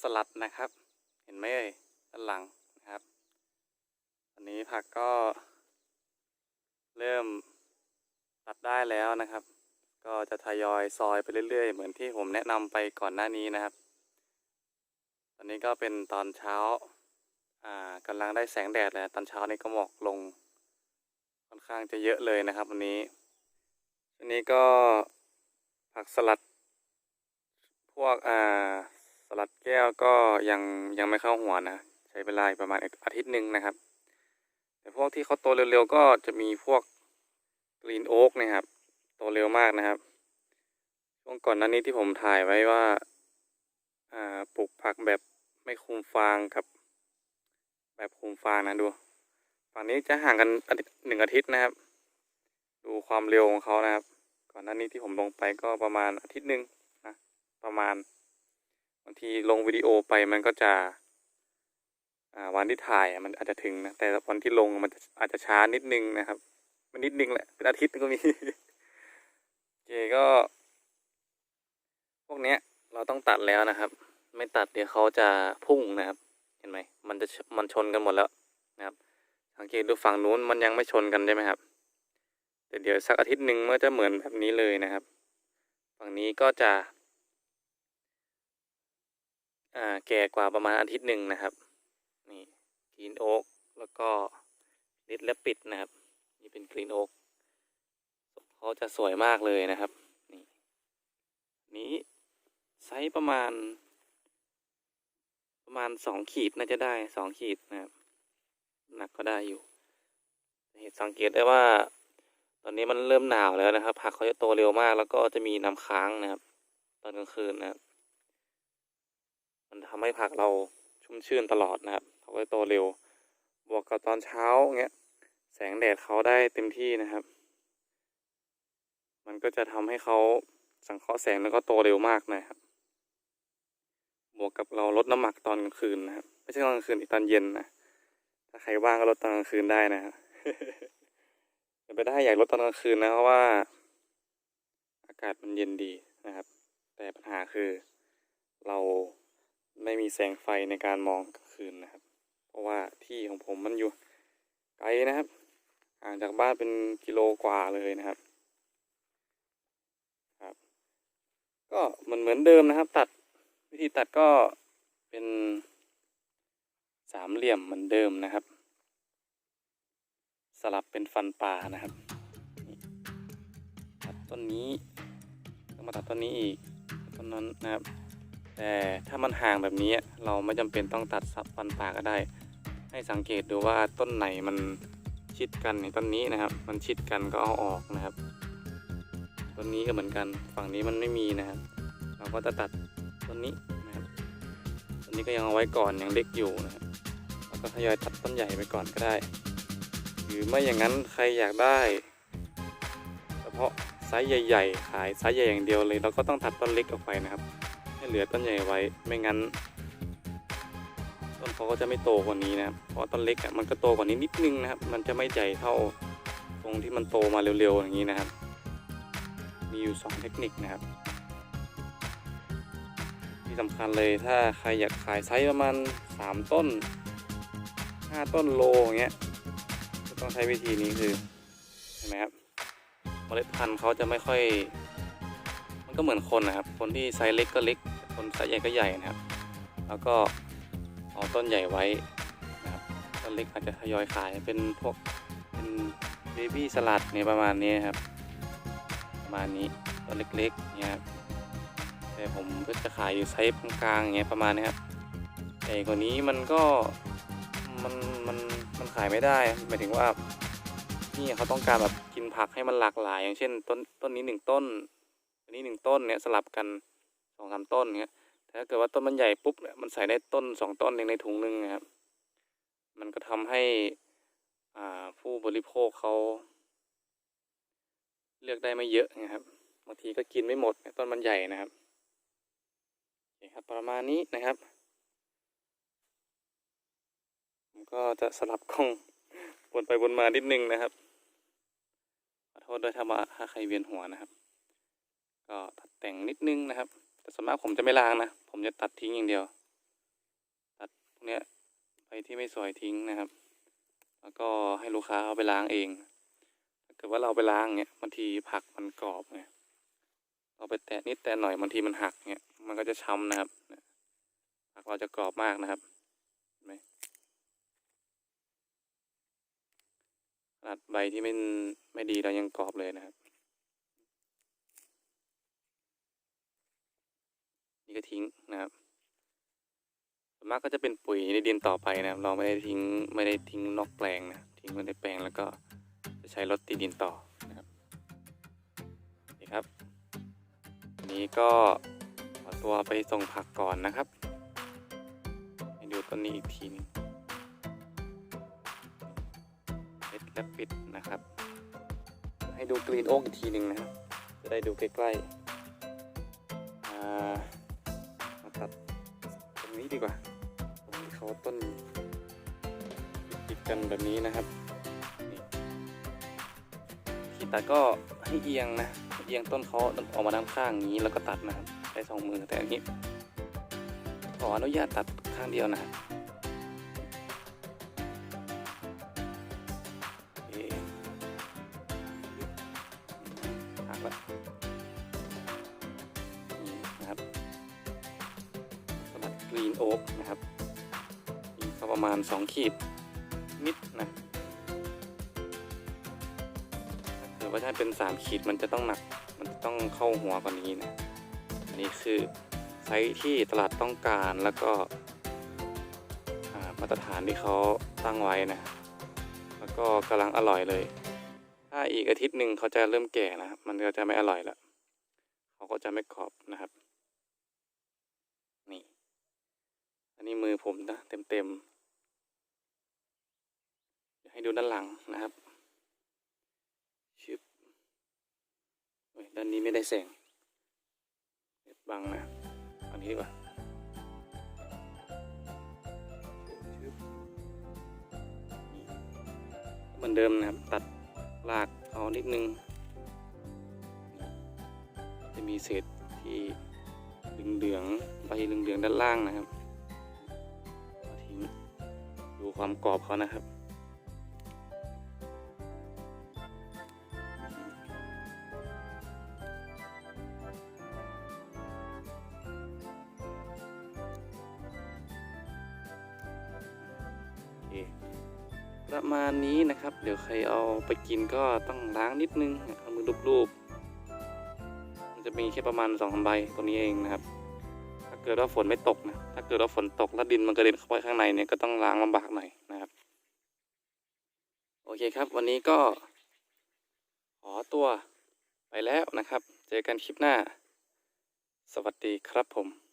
สลัดนะครับ เห็นไหมเอ่ยด้านหลังนะครับตอนนี้ผักก็เริ่มตัดได้แล้วนะครับ ก็จะทยอยซอยไปเรื่อยๆ เหมือนที่ผมแนะนำไปก่อนหน้านี้นะครับ ตอนนี้ก็เป็นตอนเช้าอ่ากำลังได้แสงแดดแล้วตอนเช้านี้ก็หมอกลง ค่อนข้างจะเยอะเลยนะครับวันนี้อันนี้ก็ผักสลัดพวกอ่า ลัดแก้วก็ยังยังไม่เข้าหัวนะ ใช้เวลาประมาณอาทิตย์หนึ่งนะครับ แต่พวกที่เขาโตเร็วๆก็จะมีพวกกรีนโอ๊กนะครับโตเร็วมากนะครับช่วงก่อนหน้านี้ที่ผมถ่ายไว้ว่าปลูกผักแบบไม่คุมฟางกับ แบบคุมฟางนะดูฝั่งนี้จะห่างกันหนึ่งอาทิตย์นะครับ ดูความเร็วของเขานะครับ ก่อนหน้านี้ที่ผมลงไปก็ประมาณอาทิตย์หนึ่งนะประมาณ บางทีลงวิดีโอไปมันก็จะวันที่ถ่ายมันอาจจะถึงนะแต่วันที่ลงมันอาจจะช้านิดนึงนะครับ มันนิดนึงแหละเป็นอาทิตย์ก็มีโอเคก็ พวกเนี้ยเราต้องตัดแล้วนะครับ ไม่ตัดเดี๋ยวเขาจะพุ่งนะครับ เห็นไหมมันจะมันชนกันหมดแล้วนะครับสังเกตดูฝั่งนู้นมันยังไม่ชนกันใช่ไหมครับ แต่เดี๋ยวสักอาทิตย์หนึ่งมันจะเหมือนแบบนี้เลยนะครับ ฝั่งนี้ก็จะ อ่าแก่กว่าประมาณอาทิตย์หนึ่งนะครับ นี่กรีนโอ๊กแล้วก็ลิดและปิดนะครับ นี่เป็นกรีนโอ๊กเขาจะสวยมากเลยนะครับ นี่นี้ไซส์ประมาณ ประมาณสองขีดน่าจะได้สองขีดนะครับ หนักก็ได้อยู่เห็นสังเกตได้ว่า ตอนนี้มันเริ่มหนาวแล้วนะครับผักเขาจะโตเร็วมาก แล้วก็จะมีน้ำค้างนะครับ ตอนกลางคืนนะครับ มันทำให้ผักเราชุ่มชื่นตลอดนะครับเขาก็โตเร็ว บวกกับตอนเช้าเงี้ยแสงแดดเขาได้เต็มที่นะครับ มันก็จะทำให้เขาสังเคราะห์แสงแล้วก็โตเร็วมากนะครับ บวกกับเราลดน้ำหมักตอนกลางคืนนะครับไม่ใช่ตอนกลางคืนอีกตอนเย็นนะถ้าใครว่างก็ลดตอนกลางคืนได้นะครับไปได้อยากลดตอนกลางคืนนะเพราะว่า อากาศมันเย็นดีนะครับ แต่ปัญหาคือเรา ไม่มีแสงไฟในการมองกลางคืนนะครับ เพราะว่าที่ของผมมันอยู่ไกลนะครับห่างจากบ้านเป็นกิโลกว่าเลยนะครับครับ ก็เหมือนเหมือนเดิมนะครับ ตัดวิธีตัดก็เป็นสามเหลี่ยมเหมือนเดิมนะครับ สลับเป็นฟันปลานะครับ ตัดต้นนี้ก็มาตัดต้นนี้อีกต้นนั้นนะครับ แต่ถ้ามันห่างแบบนี้เราไม่จำเป็นต้องตัดสับฟันปลาก็ได้ ให้สังเกตดูว่าต้นไหนมันชิดกันในต้นนี้นะครับ มันชิดกันก็เอาออกนะครับต้นนี้ก็เหมือนกันฝั่งนี้มันไม่มีนะครับ เราก็จะตัดต้นนี้นะครับต้นนี้ก็ยังเอาไว้ก่อนยังเล็กอยู่นะครับแล้วก็ทยอยตัดต้นใหญ่ไปก่อนก็ได้ หรือไม่อย่างนั้นใครอยากได้เฉพาะไซส์ใหญ่ ๆ ขายไซส์ใหญ่อย่างเดียวเลย เราก็ต้องตัดต้นเล็กออกไปนะครับ ให้เหลือต้นใหญ่ไว้ไม่งั้น ต้นเขาก็จะไม่โตกว่านี้นะครับเพราะต้นเล็กอะมันก็โตกว่านี้นิดนึงนะครับ มันจะไม่ใหญ่เท่าตรงที่มันโตมาเร็วๆอย่างนี้นะครับ มีอยู่สองเทคนิคนะครับ ที่สำคัญเลยถ้าใครอยากขายไซส์ประมาณสามต้นห้าต้นโลอย่างเงี้ยก็ต้องใช้วิธีนี้คือเห็นไหมครับเมล็ดพันธุ์เขาจะไม่ค่อย มันก็เหมือนคนนะครับ คนที่ไซส์เล็กก็เล็ก คนไซส์ใหญ่ก็ใหญ่นะครับ แล้วก็เอาต้นใหญ่ไว้นะครับต้นเล็กอาจจะทยอยขายเป็นพวกเป็นเบบี้สลัดเนี่ยประมาณนี้ครับ ประมาณนี้ต้นเล็กๆเนี่ยแต่ผมก็จะขายอยู่ไซส์กลางๆอย่างเงี้ยประมาณนี้ครับใหญ่กว่านี้มันก็มันมันมันขายไม่ได้หมายถึงว่านี่เขาต้องการแบบกินผักให้มันหลากหลาย อย่างเช่น ต้นต้นนี้หนึ่งต้นอันนี้หนึ่งต้นเนี่ยสลับกัน องสามต้นเงี้ยแต่ถ้าเกิดว่าต้นมันใหญ่ปุ๊บเนี่ยมันใส่ได้ต้นสองต้นเองในถุงหนึ่งนะครับ มันก็ทำให้อ่าผู้บริโภคเขาเลือกได้ไม่เยอะนะครับบางทีก็กินไม่หมดต้นมันใหญ่นะครับโอเคครับประมาณนี้นะครับผมก็จะสลับกล้องวนไปวนมานิดนึงนะครับขอโทษด้วยถ้ามาถ้าใครเวียนหัวนะครับ ก็ตัดแต่งนิดนึงนะครับ แต่ส่วนมากผมจะไม่ล้างนะ ผมจะตัดทิ้งอย่างเดียว ตัดทุกเนี้ยใบที่ไม่สวยทิ้งนะครับ แล้วก็ให้ลูกค้าเอาไปล้างเอง ถ้าเกิดว่าเราไปล้างเนี้ยบางทีผักมันกรอบไงเราไปแตะนิดแตะหน่อยบางทีมันหักเนี้ยมันก็จะช้ำนะครับผักเราจะกรอบมากนะครับเห็นไหมขนาดใบที่ไม่ไม่ดีเรายังกรอบเลยนะครับ นี่ก็ทิ้งนะครับส่วนมากก็จะเป็นปุ๋ยในดินต่อไปนะครับ เราไม่ได้ทิ้งไม่ได้ทิ้งนอกแปลงนะทิ้งไว้ในแปลงแล้วก็จะใช้รถตีดินต่อนะครับนี่ครับวันนี้ก็ขอตัวไปส่งผักก่อนนะครับให้ดูต้นนี้อีกทีหนึงเล็ดและปิดนะครับ ให้ดูกรีนโอ๊กอีกทีหนึ่งนะครับจะได้ดูใกล้ๆอ่าางนี้ดีกว่าตรงนี้เขาต้นติดกันแบบนี้นะครับที่ตัดก็ให้เอียงนะเอียงต้นเขาออกมาด้านข้างอย่างนี้แล้วก็ตัดนะครับใช้สองมือแต่อันนี้ขออนุญาตตัดข้างเดียวนะครับ โอ๊กนะครับอีกประมาณ 2 ขีดนิดนะถ้าเกิดว่าถ้าเป็น 3 ขีดมันจะต้องหนัก มันจะต้องเข้าหัวกว่านี้นะ อันนี้คือไซส์ที่ตลาดต้องการแล้วก็มาตรฐานที่เขาตั้งไว้นะ แล้วก็กำลังอร่อยเลย ถ้าอีกอาทิตย์หนึ่งเขาจะเริ่มแก่นะครับ มันก็จะไม่อร่อยละเขาก็จะไม่กรอบนะครับ นี่ อันนี้มือ ผมนะเต็มๆให้ดูด้านหลังนะครับชึบด้านนี้ไม่ได้แสงบังนะอันนี้ดีกว่าเหมือนเดิมนะครับ ตัดรากเอานิดนึง จะมีเศษที่เหลืองๆใบเหลืองๆด้านล่างนะครับ ความกรอบเขานะครับ ประมาณนี้นะครับ เดี๋ยวใครเอาไปกินก็ต้องล้างนิดนึงเอามือลูบๆมันจะมีแค่ประมาณสองสามใบตัวนี้เองนะครับ เกิดว่าฝนไม่ตกนะถ้าเกิดว่าฝนตกแล้วดินมันกระเด็นเข้าไปข้างในเนี่ยก็ต้องล้างลำบากหน่อยนะครับ โอเคครับ วันนี้ก็ขอตัวไปแล้วนะครับ เจอกันคลิปหน้า สวัสดีครับผม